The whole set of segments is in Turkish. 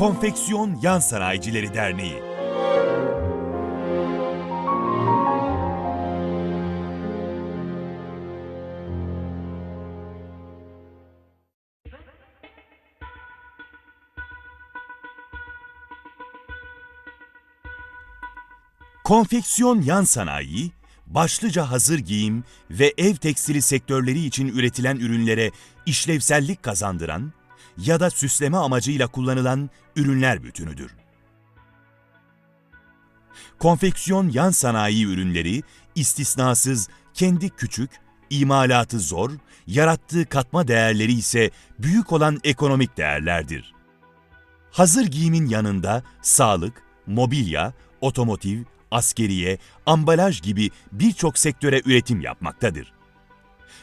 Konfeksiyon Yan Sanayicileri Derneği. Konfeksiyon yan sanayi, başlıca hazır giyim ve ev tekstili sektörleri için üretilen ürünlere işlevsellik kazandıran ya da süsleme amacıyla kullanılan ürünler bütünüdür. Konfeksiyon yan sanayi ürünleri istisnasız kendi küçük, imalatı zor, yarattığı katma değerleri ise büyük olan ekonomik değerlerdir. Hazır giyimin yanında sağlık, mobilya, otomotiv, askeriye, ambalaj gibi birçok sektöre üretim yapmaktadır.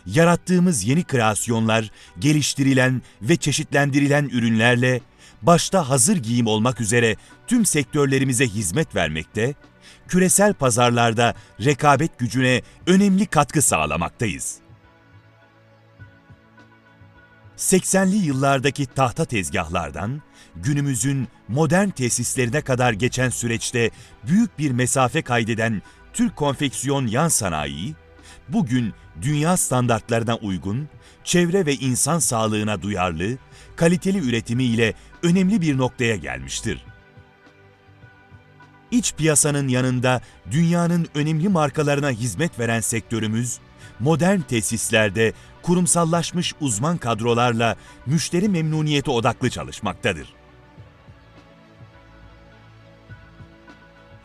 Yarattığımız yeni kreasyonlar, geliştirilen ve çeşitlendirilen ürünlerle başta hazır giyim olmak üzere tüm sektörlerimize hizmet vermekte, küresel pazarlarda rekabet gücüne önemli katkı sağlamaktayız. 80'li yıllardaki tahta tezgahlardan günümüzün modern tesislerine kadar geçen süreçte büyük bir mesafe kaydeden Türk konfeksiyon yan sanayi, bugün dünya standartlarına uygun, çevre ve insan sağlığına duyarlı, kaliteli üretimiyle önemli bir noktaya gelmiştir. İç piyasanın yanında dünyanın önemli markalarına hizmet veren sektörümüz, modern tesislerde kurumsallaşmış uzman kadrolarla müşteri memnuniyeti odaklı çalışmaktadır.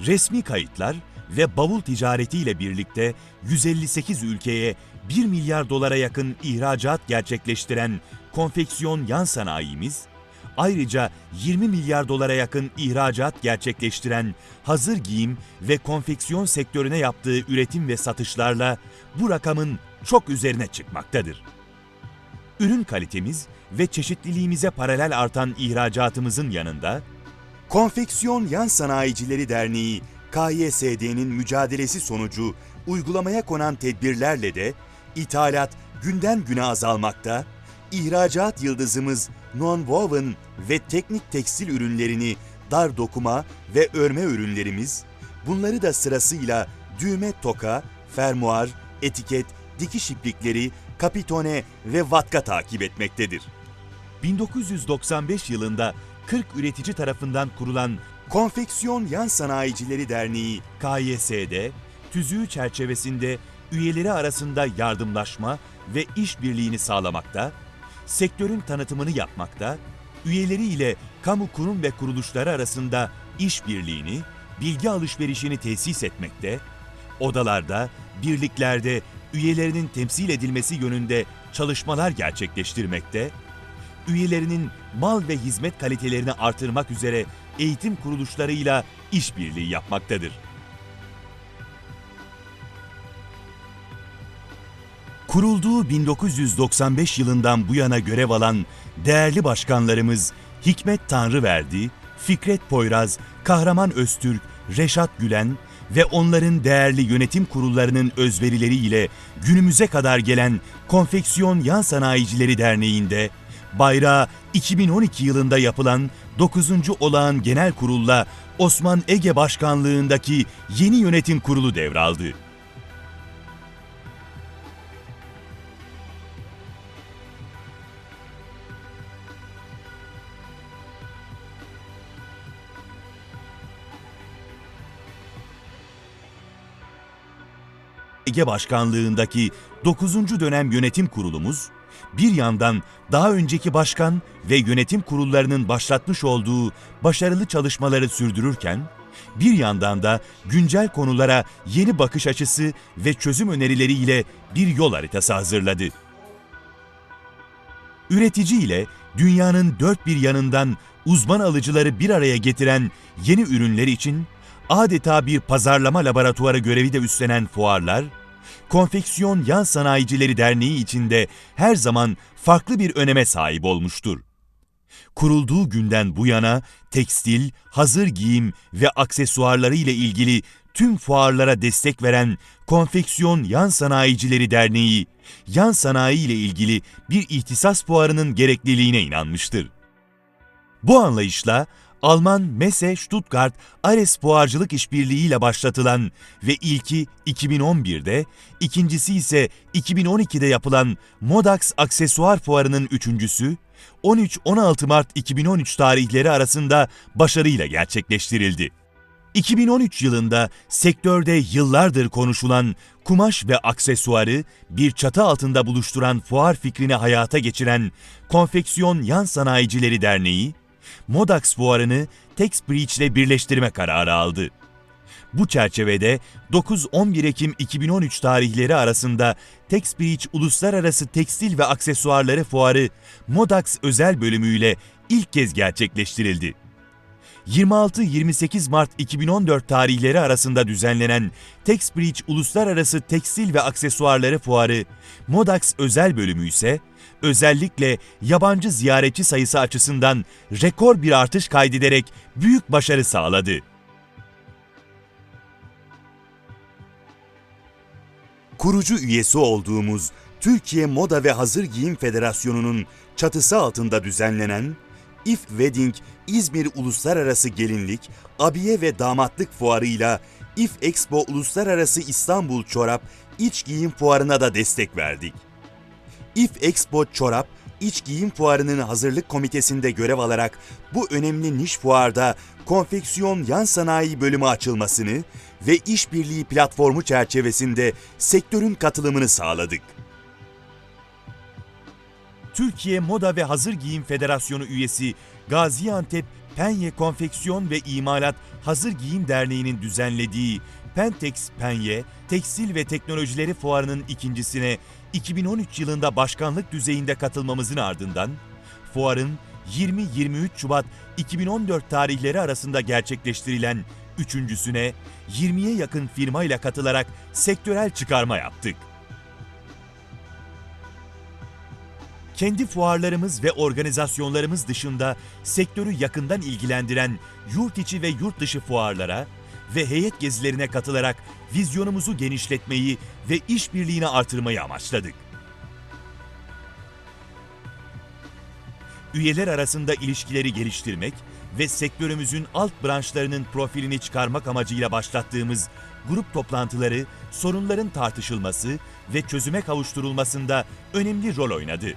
Resmi kayıtlar ve bavul ticaretiyle birlikte 158 ülkeye 1 milyar dolara yakın ihracat gerçekleştiren konfeksiyon yan sanayimiz, ayrıca 20 milyar dolara yakın ihracat gerçekleştiren hazır giyim ve konfeksiyon sektörüne yaptığı üretim ve satışlarla bu rakamın çok üzerine çıkmaktadır. Ürün kalitemiz ve çeşitliliğimize paralel artan ihracatımızın yanında, Konfeksiyon Yan Sanayicileri Derneği KYSD'nin mücadelesi sonucu uygulamaya konan tedbirlerle de ithalat günden güne azalmakta, ihracat yıldızımız non-woven ve teknik tekstil ürünlerini dar dokuma ve örme ürünlerimiz, bunları da sırasıyla düğme toka, fermuar, etiket, dikiş iplikleri, kapitone ve vatka takip etmektedir. 1995 yılında 40 üretici tarafından kurulan Konfeksiyon Yan Sanayicileri Derneği KYS'de tüzüğü çerçevesinde üyeleri arasında yardımlaşma ve işbirliğini sağlamakta, sektörün tanıtımını yapmakta, üyeleri ile kamu kurum ve kuruluşları arasında işbirliğini, bilgi alışverişini tesis etmekte, odalarda, birliklerde üyelerinin temsil edilmesi yönünde çalışmalar gerçekleştirmekte, üyelerinin mal ve hizmet kalitelerini artırmak üzere eğitim kuruluşlarıyla işbirliği yapmaktadır. Kurulduğu 1995 yılından bu yana görev alan değerli başkanlarımız Hikmet Tanrıverdi, Fikret Poyraz, Kahraman Öztürk, Reşat Gülen ve onların değerli yönetim kurullarının özverileriyle günümüze kadar gelen Konfeksiyon Yan Sanayicileri Derneği'nde bayrağı 2012 yılında yapılan 9. Olağan Genel Kurul'la Osman Ege Başkanlığındaki yeni yönetim kurulu devraldı. Ege Başkanlığındaki 9. dönem yönetim kurulumuz, bir yandan daha önceki başkan ve yönetim kurullarının başlatmış olduğu başarılı çalışmaları sürdürürken, bir yandan da güncel konulara yeni bakış açısı ve çözüm önerileriyle bir yol haritası hazırladı. Üretici ile dünyanın dört bir yanından uzman alıcıları bir araya getiren yeni ürünler için adeta bir pazarlama laboratuvarı görevi de üstlenen fuarlar, Konfeksiyon Yan Sanayicileri Derneği içinde her zaman farklı bir öneme sahip olmuştur. Kurulduğu günden bu yana tekstil, hazır giyim ve aksesuarları ile ilgili tüm fuarlara destek veren Konfeksiyon Yan Sanayicileri Derneği, yan sanayi ile ilgili bir ihtisas fuarının gerekliliğine inanmıştır. Bu anlayışla Alman Messe Stuttgart Ares Fuarcılık İşbirliği ile başlatılan ve ilki 2011'de, ikincisi ise 2012'de yapılan Modax Aksesuar Fuarı'nın üçüncüsü, 13-16 Mart 2013 tarihleri arasında başarıyla gerçekleştirildi. 2013 yılında sektörde yıllardır konuşulan kumaş ve aksesuarı bir çatı altında buluşturan fuar fikrini hayata geçiren Konfeksiyon Yan Sanayicileri Derneği, Modax fuarını Texbridge ile birleştirme kararı aldı. Bu çerçevede 9-11 Ekim 2013 tarihleri arasında Texbridge Uluslararası Tekstil ve Aksesuarları Fuarı Modax özel bölümüyle ilk kez gerçekleştirildi. 26-28 Mart 2014 tarihleri arasında düzenlenen Texbridge Uluslararası Tekstil ve Aksesuarları Fuarı, Modax özel bölümü ise özellikle yabancı ziyaretçi sayısı açısından rekor bir artış kaydederek büyük başarı sağladı. Kurucu üyesi olduğumuz Türkiye Moda ve Hazır Giyim Federasyonu'nun çatısı altında düzenlenen If Wedding İzmir Uluslararası Gelinlik, Abiye ve Damatlık Fuarı'yla If Expo Uluslararası İstanbul Çorap İç Giyim Fuarı'na da destek verdik. If Expo Çorap, İç Giyim Fuarı'nın hazırlık komitesinde görev alarak bu önemli niş fuarda konfeksiyon yan sanayi bölümü açılmasını ve işbirliği platformu çerçevesinde sektörün katılımını sağladık. Türkiye Moda ve Hazır Giyim Federasyonu üyesi Gaziantep Penye Konfeksiyon ve İmalat Hazır Giyim Derneği'nin düzenlediği Pentex Penye Tekstil ve Teknolojileri Fuarı'nın ikincisine 2013 yılında başkanlık düzeyinde katılmamızın ardından, fuarın 20-23 Şubat 2014 tarihleri arasında gerçekleştirilen üçüncüsüne 20'ye yakın firmayla katılarak sektörel çıkarma yaptık. kendi fuarlarımız ve organizasyonlarımız dışında sektörü yakından ilgilendiren yurt içi ve yurt dışı fuarlara ve heyet gezilerine katılarak vizyonumuzu genişletmeyi ve işbirliğini artırmayı amaçladık. Üyeler arasında ilişkileri geliştirmek ve sektörümüzün alt branşlarının profilini çıkarmak amacıyla başlattığımız grup toplantıları sorunların tartışılması ve çözüme kavuşturulmasında önemli rol oynadı.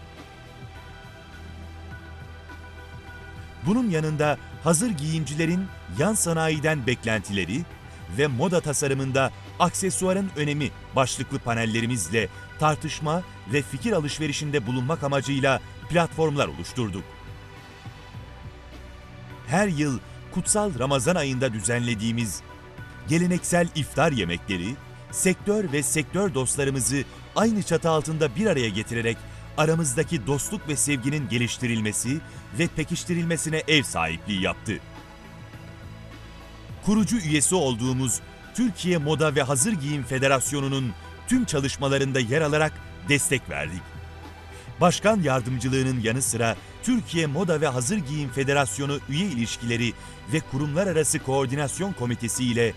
Bunun yanında hazır giyimcilerin yan sanayiden beklentileri ve moda tasarımında aksesuarın önemi başlıklı panellerimizle tartışma ve fikir alışverişinde bulunmak amacıyla platformlar oluşturduk. Her yıl kutsal Ramazan ayında düzenlediğimiz geleneksel iftar yemekleri, sektör ve sektör dostlarımızı aynı çatı altında bir araya getirerek aramızdaki dostluk ve sevginin geliştirilmesi ve pekiştirilmesine ev sahipliği yaptı. Kurucu üyesi olduğumuz Türkiye Moda ve Hazır Giyim Federasyonu'nun tüm çalışmalarında yer alarak destek verdik. Başkan yardımcılığının yanı sıra Türkiye Moda ve Hazır Giyim Federasyonu üye ilişkileri ve kurumlar arası koordinasyon komitesi ile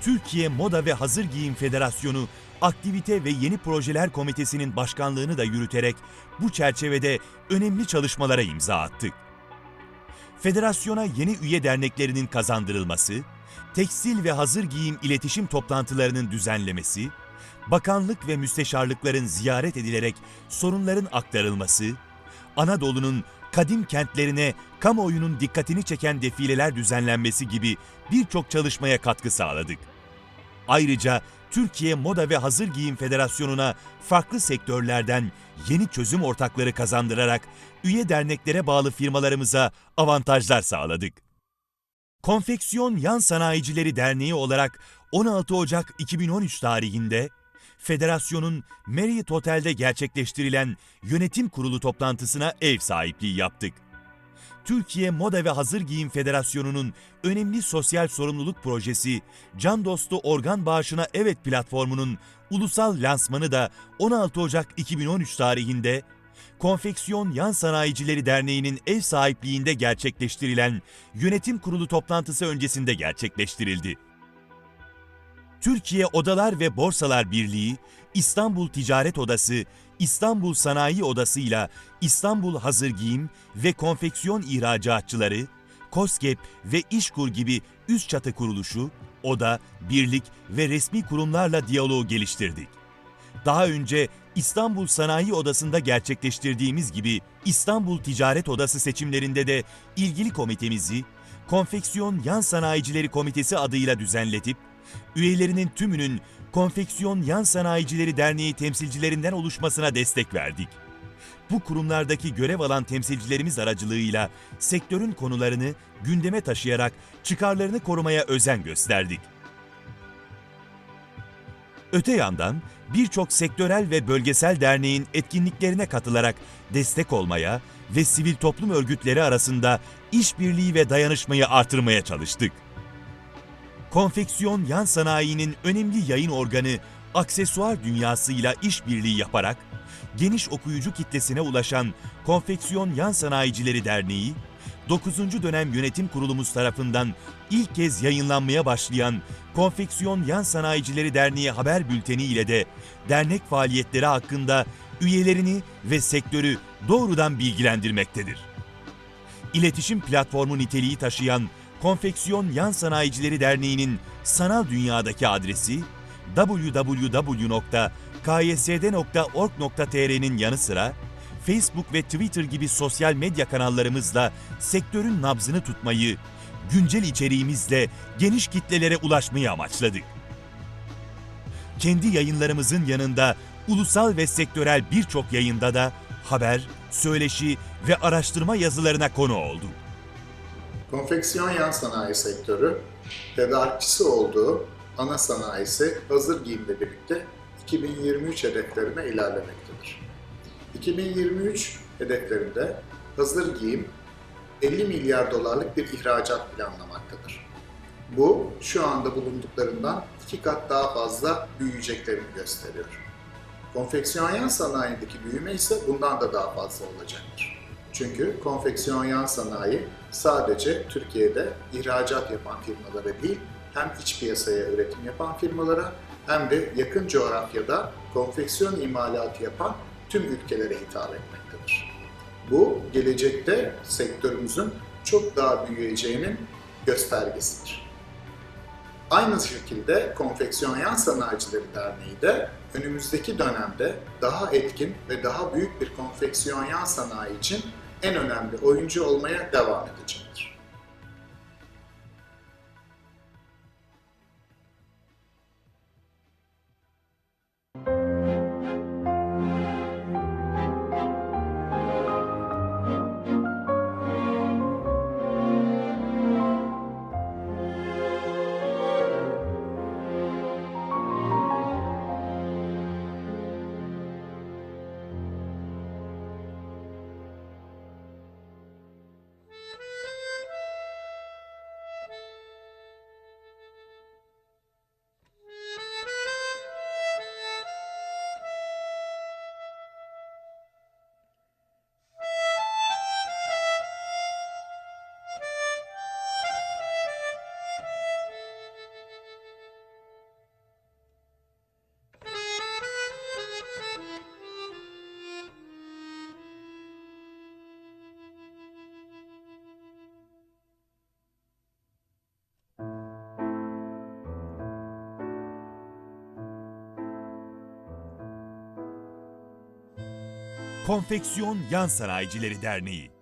Türkiye Moda ve Hazır Giyim Federasyonu Aktivite ve Yeni Projeler Komitesi'nin başkanlığını da yürüterek bu çerçevede önemli çalışmalara imza attık. Federasyona yeni üye derneklerinin kazandırılması, tekstil ve hazır giyim iletişim toplantılarının düzenlemesi, bakanlık ve müsteşarlıkların ziyaret edilerek sorunların aktarılması, Anadolu'nun kadim kentlerine kamuoyunun dikkatini çeken defileler düzenlenmesi gibi birçok çalışmaya katkı sağladık. Ayrıca Türkiye Moda ve Hazır Giyim Federasyonu'na farklı sektörlerden yeni çözüm ortakları kazandırarak üye derneklere bağlı firmalarımıza avantajlar sağladık. Konfeksiyon Yan Sanayicileri Derneği olarak 16 Ocak 2013 tarihinde federasyonun Marriott Otel'de gerçekleştirilen yönetim kurulu toplantısına ev sahipliği yaptık. Türkiye Moda ve Hazır Giyim Federasyonu'nun önemli sosyal sorumluluk projesi Can Dostu Organ Bağışına Evet platformunun ulusal lansmanı da 16 Ocak 2013 tarihinde Konfeksiyon Yan Sanayicileri Derneği'nin ev sahipliğinde gerçekleştirilen yönetim kurulu toplantısı öncesinde gerçekleştirildi. Türkiye Odalar ve Borsalar Birliği, İstanbul Ticaret Odası, İstanbul Sanayi Odası ile İstanbul Hazır Giyim ve Konfeksiyon İhracatçıları, KOSGEB ve İşkur gibi üst çatı kuruluşu, oda, birlik ve resmi kurumlarla diyaloğu geliştirdik. Daha önce İstanbul Sanayi Odası'nda gerçekleştirdiğimiz gibi İstanbul Ticaret Odası seçimlerinde de ilgili komitemizi Konfeksiyon Yan Sanayicileri Komitesi adıyla düzenletip, üyelerinin tümünün Konfeksiyon Yan Sanayicileri Derneği temsilcilerinden oluşmasına destek verdik. Bu kurumlardaki görev alan temsilcilerimiz aracılığıyla sektörün konularını gündeme taşıyarak çıkarlarını korumaya özen gösterdik. Öte yandan birçok sektörel ve bölgesel derneğin etkinliklerine katılarak destek olmaya ve sivil toplum örgütleri arasında işbirliği ve dayanışmayı artırmaya çalıştık. Konfeksiyon yan sanayinin önemli yayın organı aksesuar dünyasıyla işbirliği yaparak geniş okuyucu kitlesine ulaşan Konfeksiyon Yan Sanayicileri Derneği, 9. dönem yönetim kurulumuz tarafından ilk kez yayınlanmaya başlayan Konfeksiyon Yan Sanayicileri Derneği haber bülteni ile de dernek faaliyetleri hakkında üyelerini ve sektörü doğrudan bilgilendirmektedir. İletişim platformu niteliği taşıyan Konfeksiyon Yan Sanayicileri Derneği'nin sanal dünyadaki adresi www.kysd.org.tr'nin yanı sıra Facebook ve Twitter gibi sosyal medya kanallarımızla sektörün nabzını tutmayı, güncel içeriğimizle geniş kitlelere ulaşmayı amaçladık. Kendi yayınlarımızın yanında ulusal ve sektörel birçok yayında da haber, söyleşi ve araştırma yazılarına konu olduk. Konfeksiyon yan sanayi sektörü, tedarikçisi olduğu ana sanayisi hazır giyimle birlikte 2023 hedeflerine ilerlemektedir. 2023 hedeflerinde hazır giyim 50 milyar dolarlık bir ihracat planlamaktadır. Bu şu anda bulunduklarından iki kat daha fazla büyüyeceklerini gösteriyor. Konfeksiyon yan sanayindeki büyüme ise bundan da daha fazla olacaktır. Çünkü konfeksiyon yan sanayi sadece Türkiye'de ihracat yapan firmalara değil, hem iç piyasaya üretim yapan firmalara hem de yakın coğrafyada konfeksiyon imalatı yapan tüm ülkelere hitap etmektedir. Bu gelecekte sektörümüzün çok daha büyüyeceğinin göstergesidir. Aynı şekilde Konfeksiyon Yan Sanayicileri Derneği de önümüzdeki dönemde daha etkin ve daha büyük bir konfeksiyon yan sanayi için en önemli oyuncu olmaya devam edecektir. Konfeksiyon Yan Sanayicileri Derneği